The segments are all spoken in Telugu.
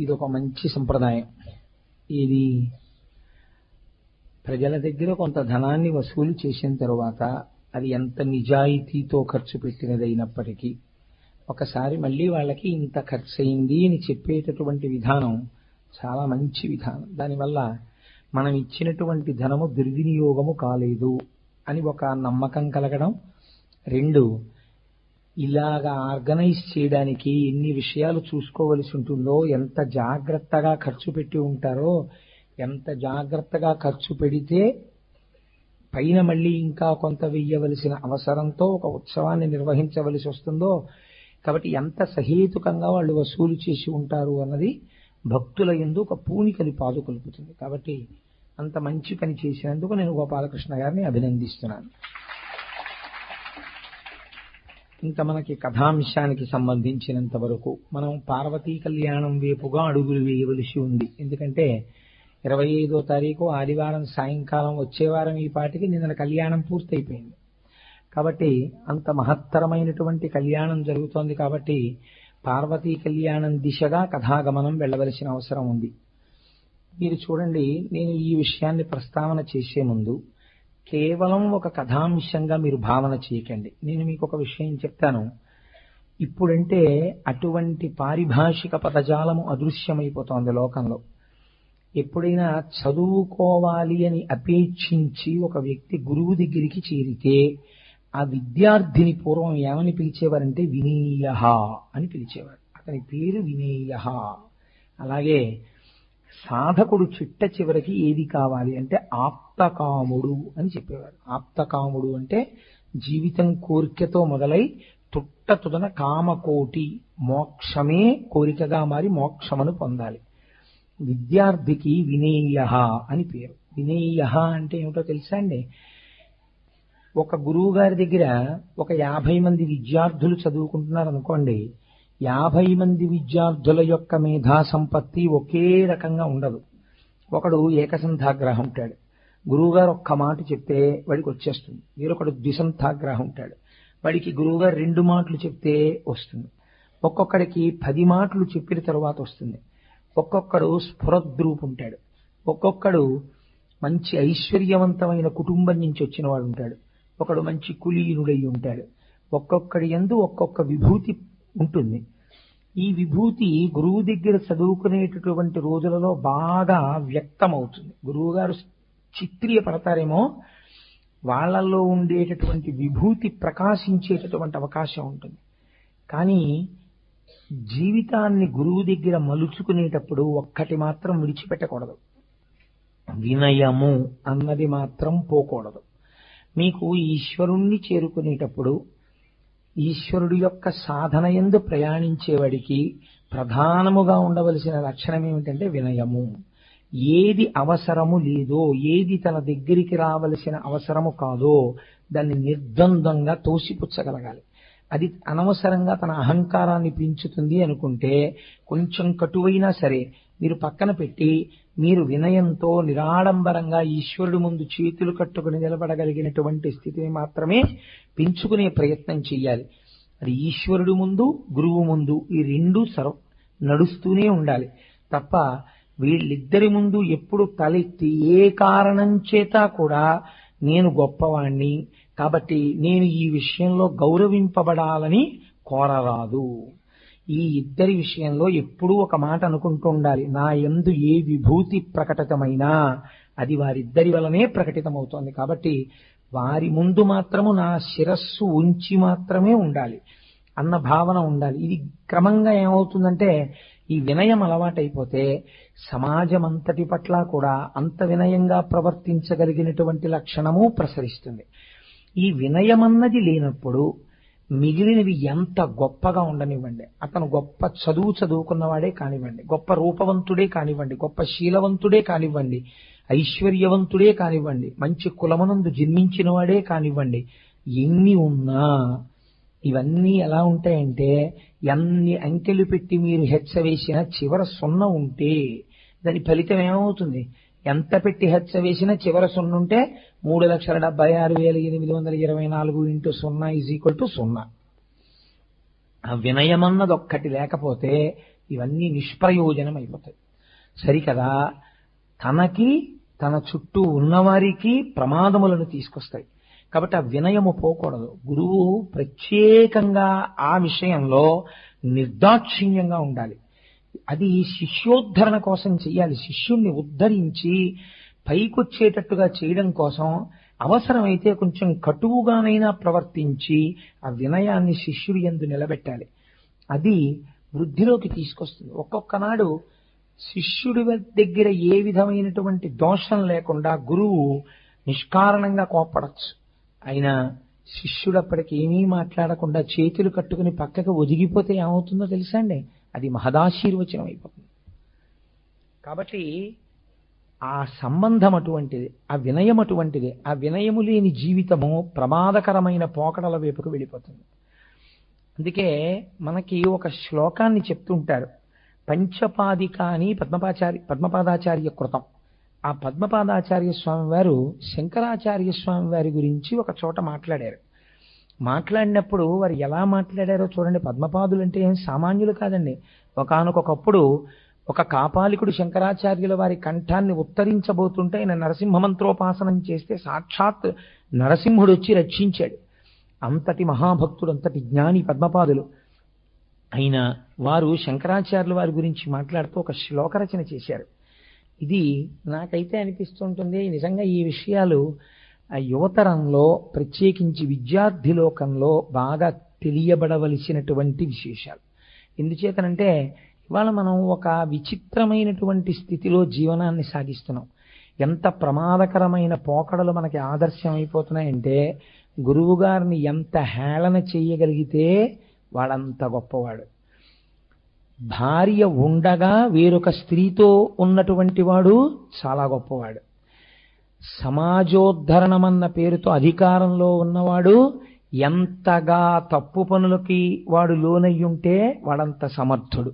ఇది ఒక మంచి సంప్రదాయం. ఇది ప్రజల దగ్గర కొంత ధనాన్ని వసూలు చేసిన తరువాత అది ఎంత నిజాయితీతో ఖర్చు పెట్టినదైనప్పటికీ ఒకసారి మళ్ళీ వాళ్ళకి ఇంత ఖర్చు అయింది అని చెప్పేటటువంటి విధానం చాలా మంచి విధానం. దానివల్ల మనం ఇచ్చినటువంటి ధనము దుర్వినియోగము కాలేదు అని ఒక నమ్మకం కలగడం. రెండు ఇలాగా ఆర్గనైజ్ చేయడానికి ఎన్ని విషయాలు చూసుకోవలసి ఉంటుందో ఎంత జాగ్రత్తగా ఖర్చు పెట్టి ఉంటారో ఎంత జాగ్రత్తగా ఖర్చు పెడితే పైన మళ్ళీ ఇంకా కొంత వెయ్యవలసిన అవసరంతో ఒక ఉత్సవాన్ని నిర్వహించవలసి వస్తుందో కాబట్టి ఎంత సహేతుకంగా వాళ్ళు వసూలు చేసి ఉంటారు అన్నది భక్తుల ఎందు ఒక పూనికని పాదుకొలుపుతుంది. కాబట్టి అంత మంచి పని చేసినందుకు నేను గోపాలకృష్ణ గారిని అభినందిస్తున్నాను. ఇంకా మనకి కథాంశానికి సంబంధించినంత వరకు మనం పార్వతీ కళ్యాణం వైపుగా అడుగులు వేయవలసి ఉంది. ఎందుకంటే ఇరవై ఐదో తారీఖు ఆదివారం సాయంకాలం వచ్చే వారం ఈ పాటికి నిన్న కళ్యాణం పూర్తయిపోయింది. కాబట్టి అంత మహత్తరమైనటువంటి కళ్యాణం జరుగుతోంది కాబట్టి పార్వతీ కళ్యాణం దిశగా కథాగమనం వెళ్ళవలసిన అవసరం ఉంది. మీరు చూడండి నేను ఈ విషయాన్ని ప్రస్తావన చేసే ముందు కేవలం ఒక కథాంశంగా మీరు భావన చేయకండి. నేను మీకు ఒక విషయం చెప్తాను. ఇప్పుడంటే అటువంటి పారిభాషిక పదజాలము అదృశ్యమైపోతోంది లోకంలో. ఎప్పుడైనా చదువుకోవాలి అని అపేక్షించి ఒక వ్యక్తి గురువు దగ్గరికి చేరితే ఆ విద్యార్థిని పూర్వం ఏమని పిలిచేవారంటే వినీయహ అని పిలిచేవారు. అతని పేరు వినేయ అలాగే సాధకుడు చిట్ట చివరికి ఏది కావాలి అంటే ఆప్తకాముడు అని చెప్పేవారు ఆప్తకాముడు అంటే జీవితం కోరికతో మొదలై తుట్ట తుదన కామకోటి మోక్షమే కోరికగా మారి మోక్షమును పొందాలి. విద్యార్థికి వినేయ అని పేరు. వినేయ అంటే ఏమిటో తెలుసా అండి? ఒక గురువు గారి దగ్గర ఒక యాభై మంది విద్యార్థులు చదువుకుంటున్నారు అనుకోండి యాభై మంది విద్యార్థుల యొక్క మేధా సంపత్తి ఒకే రకంగా ఉండదు. ఒకడు ఏకసంధాగ్రహం ఉంటాడు గురువుగారు ఒక్క మాట చెప్తే వాడికి వచ్చేస్తుంది. వేరొకడు ద్విసంధాగ్రహం ఉంటాడు వాడికి గురువుగారు రెండు మాటలు చెప్తే వస్తుంది. ఒక్కొక్కడికి పది మాటలు చెప్పిన తర్వాత వస్తుంది. ఒక్కొక్కడు స్ఫురద్రూపు ఉంటాడు ఒక్కొక్కడు మంచి ఐశ్వర్యవంతమైన కుటుంబం నుంచి వచ్చిన వాడు ఉంటాడు ఒకడు మంచి కులీనుడై ఉంటాడు ఒక్కొక్కడి ఎందు ఒక్కొక్క విభూతి ఉంటుంది. ఈ విభూతి గురువు దగ్గర చదువుకునేటటువంటి రోజులలో బాగా వ్యక్తమవుతుంది. గురువు గారు చిత్రీయపడతారేమో వాళ్ళల్లో ఉండేటటువంటి విభూతి ప్రకాశించేటటువంటి అవకాశం ఉంటుంది. కానీ జీవితాన్ని గురువు దగ్గర మలుచుకునేటప్పుడు ఒక్కటి మాత్రం విడిచిపెట్టకూడదు. వినయము అన్నది మాత్రం పోకూడదు. మీకు ఈశ్వరుణ్ణి చేరుకునేటప్పుడు ఈశ్వరుడి యొక్క సాధన ఎందు ప్రయాణించేవాడికి ప్రధానముగా ఉండవలసిన లక్షణం ఏమిటంటే వినయము. ఏది అవసరము లేదో ఏది తన దగ్గరికి రావలసిన అవసరము కాదో దాన్ని నిర్ద్వందంగా తోసిపుచ్చగలగాలి. అది అనవసరంగా తన అహంకారాన్ని పెంచుతుంది అనుకుంటే కొంచెం కటువైనా సరే మీరు పక్కన పెట్టి మీరు వినయంతో నిరాడంబరంగా ఈశ్వరుడు ముందు చేతులు కట్టుకుని నిలబడగలిగినటువంటి స్థితిని మాత్రమే పెంచుకునే ప్రయత్నం చేయాలి అది ఈశ్వరుడు ముందు గురువు ముందు ఈ రెండు సర్వ నడుస్తూనే ఉండాలి. తప్ప వీళ్ళిద్దరి ముందు ఎప్పుడు తలెత్తి ఏ కారణం చేత కూడా నేను గొప్పవాణ్ణి కాబట్టి నేను ఈ విషయంలో గౌరవింపబడాలని కోరరాదు. ఈ ఇద్దరి విషయంలో ఎప్పుడూ ఒక మాట అనుకుంటూ ఉండాలి. నా ఎందు ఏ విభూతి ప్రకటితమైనా అది వారిద్దరి వలనే ప్రకటితమవుతోంది. కాబట్టి వారి ముందు మాత్రము నా శిరస్సు ఉంచి మాత్రమే ఉండాలి అన్న భావన ఉండాలి. ఇది క్రమంగా ఏమవుతుందంటే ఈ వినయం అలవాటైపోతే సమాజం అంతటి పట్ల కూడా అంత వినయంగా ప్రవర్తించగలిగినటువంటి లక్షణము ప్రసరిస్తుంది. ఈ వినయమన్నది లేనప్పుడు మిగిలినవి ఎంత గొప్పగా ఉండనివ్వండి. అతను గొప్ప చదువు చదువుకున్నవాడే కానివ్వండి గొప్ప రూపవంతుడే కానివ్వండి గొప్ప శీలవంతుడే కానివ్వండి ఐశ్వర్యవంతుడే కానివ్వండి మంచి కులమనందు జన్మించిన వాడే కానివ్వండి ఎన్ని ఉన్నా ఇవన్నీ ఎలా ఉంటాయంటే ఎన్ని అంకెలు పెట్టి మీరు హెచ్చవేసినా చివర సున్న ఉంటే దాని ఫలితం ఏమవుతుంది? ఎంత పెట్టి హెచ్చ వేసినా చివర సున్నుంటే మూడు లక్షల డెబ్బై ఆరు వేల ఎనిమిది వందల ఇరవై నాలుగు ఇంటూ సున్నా ఈజ్ ఈక్వల్ టు సున్నా. ఆ వినయమన్నది ఒక్కటి లేకపోతే ఇవన్నీ నిష్ప్రయోజనం అయిపోతాయి సరికదా? తనకి తన చుట్టూ ఉన్నవారికి ప్రమాదములను తీసుకొస్తాయి. కాబట్టి ఆ వినయము పోకూడదు. గురువు ప్రత్యేకంగా ఆ విషయంలో నిర్దాక్షిణ్యంగా ఉండాలి. అది శిష్యోద్ధరణ కోసం చెయ్యాలి. శిష్యుణ్ణి ఉద్ధరించి పైకొచ్చేటట్టుగా చేయడం కోసం అవసరమైతే కొంచెం కటువుగానైనా ప్రవర్తించి ఆ వినయాన్ని శిష్యుడి ఎందు నిలబెట్టాలి. అది వృద్ధిలోకి తీసుకొస్తుంది. ఒక్కొక్కనాడు శిష్యుడి దగ్గర ఏ విధమైనటువంటి దోషం లేకుండా గురువు నిష్కారణంగా కోపడచ్చు అయినా శిష్యుడు అప్పటికి ఏమీ మాట్లాడకుండా చేతులు కట్టుకుని పక్కకు ఒదిగిపోతే ఏమవుతుందో తెలుసా అండి? అది మహదాశీర్వచనం అయిపోతుంది. కాబట్టి ఆ సంబంధం అటువంటిది ఆ వినయం అటువంటిది ఆ వినయము లేని జీవితము ప్రమాదకరమైన పోకడల వైపుకు వెళ్ళిపోతుంది. అందుకే మనకి ఒక శ్లోకాన్ని చెప్తుంటారు పంచపాదిక అని పద్మపాచారి పద్మపాదాచార్య కృతం. ఆ పద్మపాదాచార్య స్వామి వారు శంకరాచార్య స్వామి వారి గురించి ఒక చోట మాట్లాడారు. మాట్లాడినప్పుడు వారు ఎలా మాట్లాడారో చూడండి. పద్మపాదులు అంటే ఏం సామాన్యులు కాదండి. ఒకనకొకప్పుడు ఒక కాపాలికుడు శంకరాచార్యుల వారి కంఠాన్ని ఉత్తరించబోతుంటే ఆయన నరసింహమంత్రోపాసనం చేస్తే సాక్షాత్ నరసింహుడు వచ్చి రక్షించాడు. అంతటి మహాభక్తుడు అంతటి జ్ఞాని పద్మపాదులు. అయినా వారు శంకరాచార్యుల వారి గురించి మాట్లాడుతూ ఒక శ్లోక రచన చేశారు. ఇది నాకైతే అనిపిస్తుంటుంది నిజంగా ఈ విషయాలు యువతరంలో ప్రత్యేకించి విద్యార్థి లోకంలో బాగా తెలియబడవలసినటువంటి విశేషాలు. ఎందుచేతనంటే ఇవాళ మనం ఒక విచిత్రమైనటువంటి స్థితిలో జీవనాన్ని సాగిస్తున్నాం. ఎంత ప్రమాదకరమైన పోకడలు మనకి ఆదర్శం అయిపోతున్నాయంటే గురువు గారిని ఎంత హేళన చేయగలిగితే వాడంత గొప్పవాడు. భార్య ఉండగా వేరొక స్త్రీతో ఉన్నటువంటి వాడు చాలా గొప్పవాడు. సమాజోద్ధరణమన్న పేరుతో అధికారంలో ఉన్నవాడు ఎంతగా తప్పు పనులకి వాడు లోనయ్యుంటే వాడంత సమర్థుడు.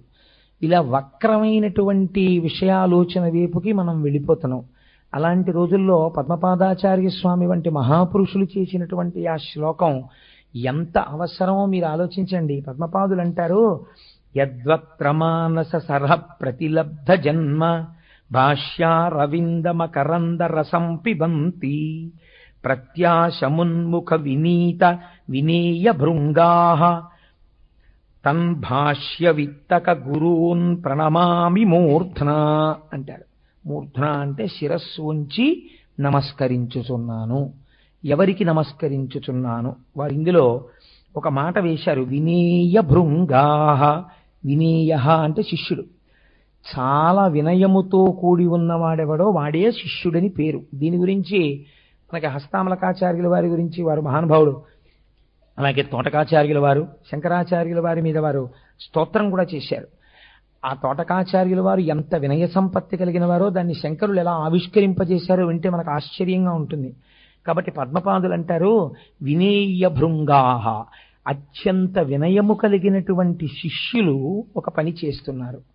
ఇలా వక్రమైనటువంటి విషయాలోచన వైపుకి మనం వెళ్ళిపోతున్నాం. అలాంటి రోజుల్లో పద్మపాదాచార్య స్వామి వంటి మహాపురుషులు చేసినటువంటి ఆ శ్లోకం ఎంత అవసరమో మీరు ఆలోచించండి. పద్మపాదులు అంటారు యద్వక్రమానస సరహ ప్రతిలబ్ధ జన్మ భాష్యారవిందమకరందరసం పిబంతి ప్రత్యాశమున్ముఖ వినీత వినేయ భృంగా తన్ భాష్య విత్తక గురూన్ ప్రణమామి మూర్ధ్నా అంటారు మూర్ధన అంటే శిరస్సు ఉంచి నమస్కరించుచున్నాను. ఎవరికి నమస్కరించుచున్నాను? వారు ఇందులో ఒక మాట వేశారు వినేయ భృంగా వినేయ అంటే శిష్యుడు. చాలా వినయముతో కూడి ఉన్నవాడెవడో వాడే శిష్యుడని పేరు. దీని గురించి మనకి హస్తామలకాచార్యుల వారి గురించి వారు మహానుభావుడు. అలాగే తోటకాచార్యుల వారు శంకరాచార్యుల వారి మీద వారు స్తోత్రం కూడా చేశారు. ఆ తోటకాచార్యుల వారు ఎంత వినయ సంపత్తి కలిగిన వారో దాన్ని శంకరులు ఎలా ఆవిష్కరింపజేశారో వింటే మనకు ఆశ్చర్యంగా ఉంటుంది. కాబట్టి పద్మపాదులు అంటారు వినేయ భృంగాహ అత్యంత వినయము కలిగినటువంటి శిష్యులు ఒక పని చేస్తున్నారు.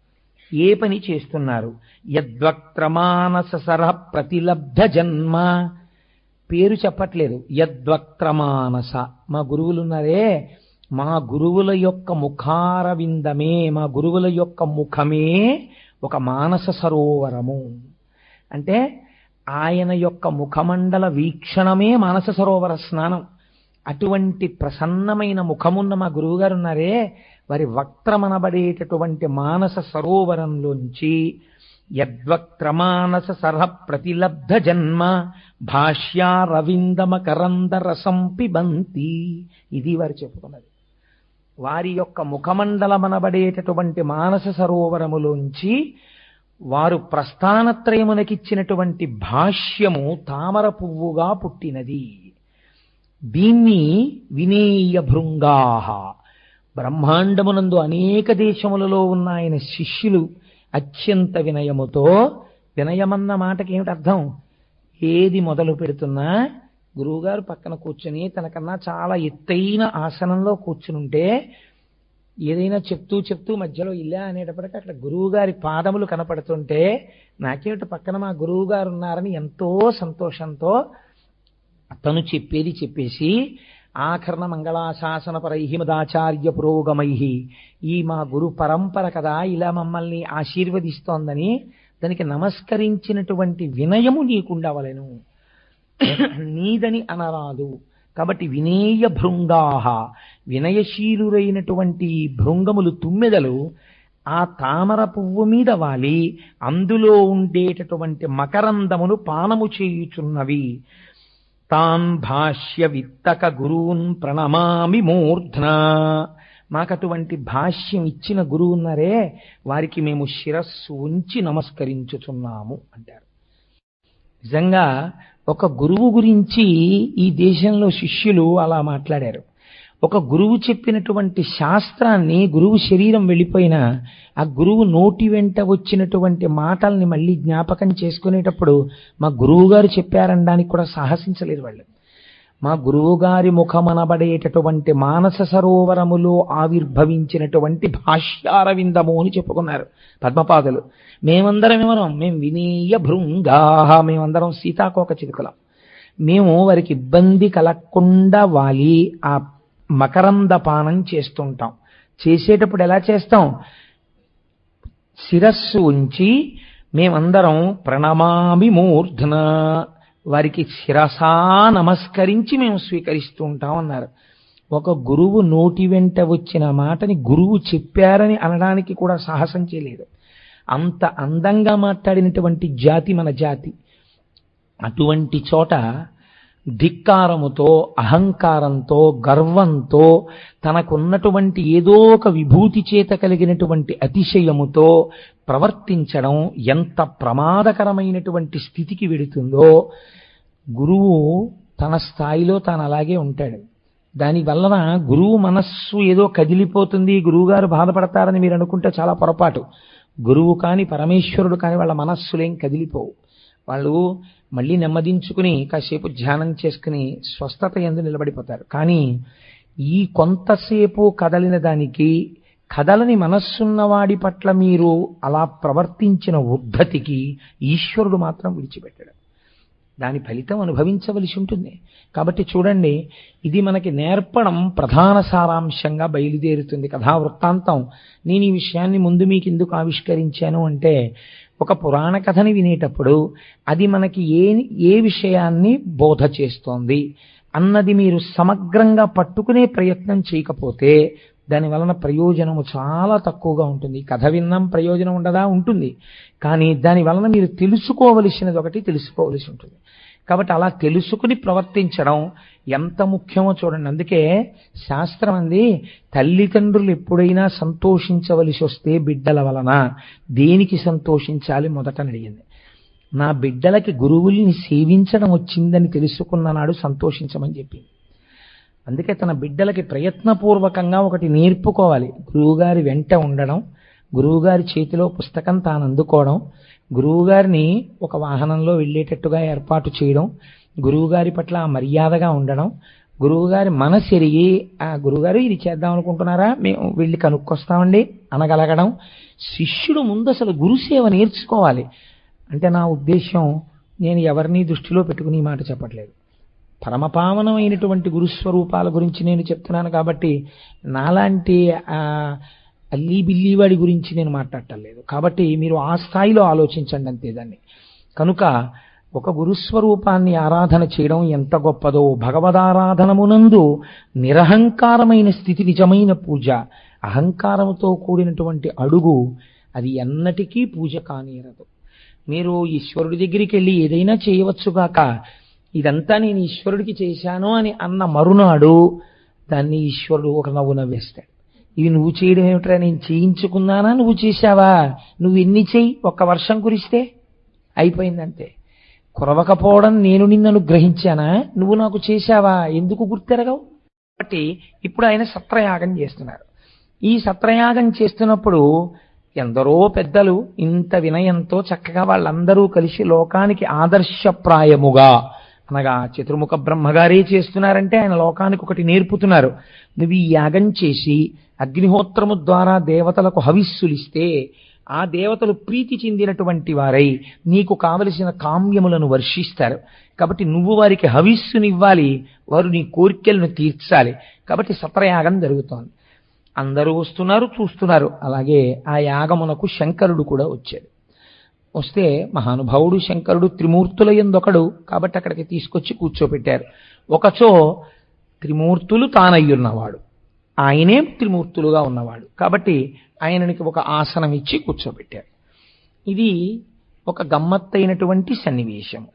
ఏ పని చేస్తున్నారు? యద్వక్రమానస సర ప్రతిలబ్ధ జన్మ పేరు చెప్పట్లేదు. యద్వక్రమానస మా గురువులున్నారే మా గురువుల యొక్క ముఖార విందమే మా గురువుల యొక్క ముఖమే ఒక మానస సరోవరము. అంటే ఆయన యొక్క ముఖమండల వీక్షణమే మానస సరోవర స్నానం. అటువంటి ప్రసన్నమైన ముఖమున్న మా గురువుగారు ఉన్నారే వారి వక్త్రమనబడేటటువంటి మానస సరోవరంలోంచి యద్వక్త్రమానస సరహ ప్రతిలబ్ధ జన్మ భాష్యారవిందమ కరంద రసం పిబంతి. ఇది వారు చెప్పుకున్నది. వారి యొక్క ముఖమండలమనబడేటటువంటి మానస సరోవరములోంచి వారు ప్రస్థానత్రయమునకిచ్చినటువంటి భాష్యము తామర పువ్వుగా పుట్టినది. దీన్ని వినేయ భృంగాహ బ్రహ్మాండమునందు అనేక దేశములలో ఉన్న ఆయన శిష్యులు అత్యంత వినయముతో వినయమన్న మాటకి ఏమిటి అర్థం? ఏది మొదలు పెడుతున్నా గురువుగారు పక్కన కూర్చుని తనకన్నా చాలా ఎత్తైన ఆసనంలో కూర్చునుంటే ఏదైనా చెప్తూ చెప్తూ మధ్యలో ఇలా అనేటప్పటికీ అక్కడ గురువుగారి పాదములు కనపడుతుంటే నాకేమిటి పక్కన మా గురువు గారు ఉన్నారని ఎంతో సంతోషంతో తను చెప్పేది చెప్పేసి ఆఖరణ మంగళాశాసన పరైహిమదాచార్య పురోగమై ఈ మా గురు పరంపర కదా ఇలా మమ్మల్ని ఆశీర్వదిస్తోందని దానికి నమస్కరించినటువంటి వినయము నీకుండవలెను. నీదని అనరాదు. కాబట్టి వినేయ భృంగాహ వినయశీలురైనటువంటి భృంగములు తుమ్మెదలు ఆ తామర పువ్వు మీద వాలి. అందులో ఉండేటటువంటి మకరందమును పానము చేయుచున్నవి. తాం భాష్య విత్తక గురూన్ ప్రణమామి మూర్ధ్న. మాకటువంటి భాష్యం ఇచ్చిన గురువు ఉన్నారే వారికి మేము శిరస్సు ఉంచి నమస్కరించుచున్నాము అంటారు. నిజంగా ఒక గురువు గురించి ఈ దేశంలో శిష్యులు అలా మాట్లాడారు. ఒక గురువు చెప్పినటువంటి శాస్త్రాన్ని గురువు శరీరం వెళ్ళిపోయినా ఆ గురువు నోటి వెంట వచ్చినటువంటి మాటల్ని మళ్ళీ జ్ఞాపకం చేసుకునేటప్పుడు మా గురువు గారు చెప్పారనడానికి కూడా సాహసించలేరు వాళ్ళు. మా గురువు గారి ముఖమనబడేటటువంటి మానస సరోవరములో ఆవిర్భవించినటువంటి భాష్యారవిందము అని చెప్పుకున్నారు పద్మపాదులు. మేమందరం ఎవరం మేము వినీయ భృంగాహ మేమందరం సీతాకోక చిలుకలం. మేము వారికి ఇబ్బంది కలగకుండా వాలి ఆ మకరంద పానం చేస్తుంటాం. చేసేటప్పుడు ఎలా చేస్తాం? శిరస్సు ఉంచి మేమందరం ప్రణమామి మూర్ధన. వారికి శిరసా నమస్కరించి మేము స్వీకరిస్తూ ఉంటాం అన్నారు. ఒక గురువు నోటి వెంట వచ్చిన మాటని గురువు చెప్పారని అనడానికి కూడా సాహసం చేయలేదు. అంత అందంగా మాట్లాడినటువంటి జాతి మన జాతి. అటువంటి చోట ధిక్కారముతో అహంకారంతో గర్వంతో తనకున్నటువంటి ఏదో ఒక విభూతి చేత కలిగినటువంటి అతిశయముతో ప్రవర్తించడం ఎంత ప్రమాదకరమైనటువంటి స్థితికి వెడుతుందో గురువు తన స్థాయిలో తాను అలాగే ఉంటాడు. దానివల్ల గురువు మనస్సు ఏదో కదిలిపోతుంది గురువుగారు బాధపడతారని మీరు అనుకుంటే చాలా పొరపాటు. గురువు కాని పరమేశ్వరుడు కాని వాళ్ళ మనస్సులేం కదిలిపోవు. వాళ్ళు మళ్ళీ నెమ్మదించుకుని కాసేపు ధ్యానం చేసుకుని స్వస్థత ఎందు నిలబడిపోతారు. కానీ ఈ కొంతసేపు కదలిన దానికి కదలని మనస్సున్నవాడి పట్ల మీరు అలా ప్రవర్తించిన ఉద్ధతికి ఈశ్వరుడు మాత్రం విడిచిపెట్టాడు. దాని ఫలితం అనుభవించవలసి ఉంటుంది. కాబట్టి చూడండి ఇది మనకి నేర్పడం ప్రధాన సారాంశంగా బయలుదేరుతుంది కథా వృత్తాంతం నేను ఈ విషయాన్ని ముందు మీకు ఎందుకు ఆవిష్కరించాను అంటే ఒక పురాణ కథని వినేటప్పుడు అది మనకి ఏ ఏ విషయాన్ని బోధ చేస్తోంది అన్నది మీరు సమగ్రంగా పట్టుకునే ప్రయత్నం చేయకపోతే దాని వలన ప్రయోజనము చాలా తక్కువగా ఉంటుంది. కథ విన్నాం ప్రయోజనం ఉండదా? ఉంటుంది. కానీ దాని వలన మీరు తెలుసుకోవలసినది ఒకటి తెలుసుకోవలసి ఉంటుంది. కాబట్టి అలా తెలుసుకుని ప్రవర్తించడం ఎంత ముఖ్యమో చూడండి. అందుకే శాస్త్రం అంది తల్లిదండ్రులు ఎప్పుడైనా సంతోషించవలసి వస్తే బిడ్డల వలన దేనికి సంతోషించాలి? మొదట అడిగింది. నా బిడ్డలకి గురువుల్ని సేవించడం వచ్చిందని తెలుసుకున్న నాడు సంతోషించమని చెప్పింది. అందుకే తన బిడ్డలకి ప్రయత్నపూర్వకంగా ఒకటి నేర్పుకోవాలి. గురువుగారి వెంట ఉండడం గురువుగారి చేతిలో పుస్తకం తాను అందుకోవడం గురువుగారిని ఒక వాహనంలో వెళ్ళేటట్టుగా ఏర్పాటు చేయడం గురువుగారి పట్ల మర్యాదగా ఉండడం గురువుగారి మనసు ఎరిగి ఆ గురువుగారు ఇది చేద్దాం అనుకుంటున్నారా? మేము వెళ్ళి కనుక్కొస్తామండి అనగలగడం. శిష్యుడు ముందు అసలు గురుసేవ నేర్చుకోవాలి. అంటే నా ఉద్దేశం నేను ఎవరిని దృష్టిలో పెట్టుకుని ఈ మాట చెప్పట్లేదు. పరమపావనమైనటువంటి గురుస్వరూపాల గురించి నేను చెప్తున్నాను కాబట్టి నాలాంటి అల్లీబిల్లీ వాడి గురించి నేను మాట్లాడటం లేదు. కాబట్టి మీరు ఆ స్థాయిలో ఆలోచించండి అంతే దాన్ని. కనుక ఒక గురుస్వరూపాన్ని ఆరాధన చేయడం ఎంత గొప్పదో భగవదారాధనమునందు నిరహంకారమైన స్థితి నిజమైన పూజ అహంకారముతో కూడినటువంటి అడుగు అది ఎన్నటికీ పూజ కానిరదు. మీరు ఈశ్వరుడి దగ్గరికి వెళ్ళి ఏదైనా చేయవచ్చుగాక ఇదంతా నేను ఈశ్వరుడికి చేశాను అని అన్న మరునాడు దాన్ని ఈశ్వరుడు ఒక నవ్వు నవ్వేస్తాడు ఇవి నువ్వు చేయడం ఏమిట్రా? నేను చేయించుకున్నానా? నువ్వు చేశావా? నువ్వు ఎన్ని చెయ్యి ఒక్క వర్షం కురిస్తే? అయిపోయిందంతే. కురవకపోవడం నేను నిన్ను అనుగ్రహించానా? నువ్వు నాకు చేశావా? ఎందుకు గుర్తెరగవు? కాబట్టి ఇప్పుడు ఆయన సత్రయాగం చేస్తున్నారు. ఈ సత్రయాగం చేస్తున్నప్పుడు ఎందరో పెద్దలు ఇంత వినయంతో చక్కగా వాళ్ళందరూ కలిసి లోకానికి ఆదర్శప్రాయముగా అనగా చతుర్ముఖ బ్రహ్మగారే చేస్తున్నారంటే ఆయన లోకానికి ఒకటి నేర్పుతున్నారు. నువ్వు ఈ యాగం చేసి అగ్నిహోత్రము ద్వారా దేవతలకు హవిస్సులిస్తే ఆ దేవతలు ప్రీతి చెందినటువంటి వారై నీకు కావలసిన కామ్యములను వర్షిస్తారు. కాబట్టి నువ్వు వారికి హవిస్సునివ్వాలి వారు నీ కోరికలను తీర్చాలి. కాబట్టి సత్రయాగం జరుగుతోంది. అందరూ వస్తున్నారు చూస్తున్నారు. అలాగే ఆ యాగమునకు శంకరుడు కూడా వచ్చాడు. వస్తే మహానుభావుడు శంకరుడు త్రిమూర్తుల ఎందొకడు కాబట్టి అక్కడికి తీసుకొచ్చి కూర్చోపెట్టారు. ఒకచో త్రిమూర్తులు తానయ్యున్నవాడు. ఆయనే త్రిమూర్తులుగా ఉన్నవాడు. కాబట్టి ఆయననికి ఒక ఆసనం ఇచ్చి కూర్చోబెట్టారు ఇది ఒక గమ్మత్తైనటువంటి సన్నివేశం.